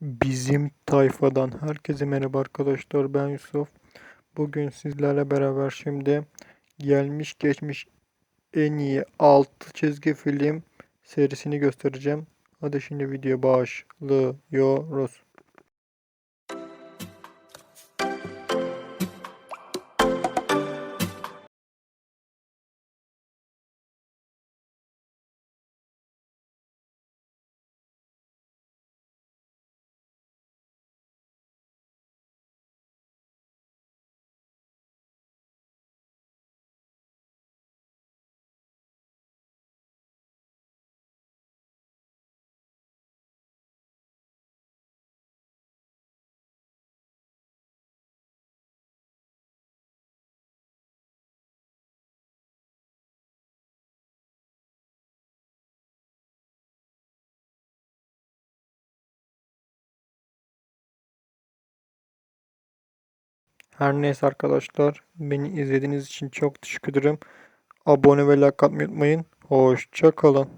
Bizim tayfadan herkese merhaba arkadaşlar ben Yusuf. Bugün sizlerle beraber şimdi gelmiş geçmiş en iyi 6 çizgi film serisini göstereceğim. Hadi şimdi video başlıyoruz. Her neyse arkadaşlar beni izlediğiniz için çok teşekkür ederim. Abone ve like atmayı unutmayın. Hoşça kalın.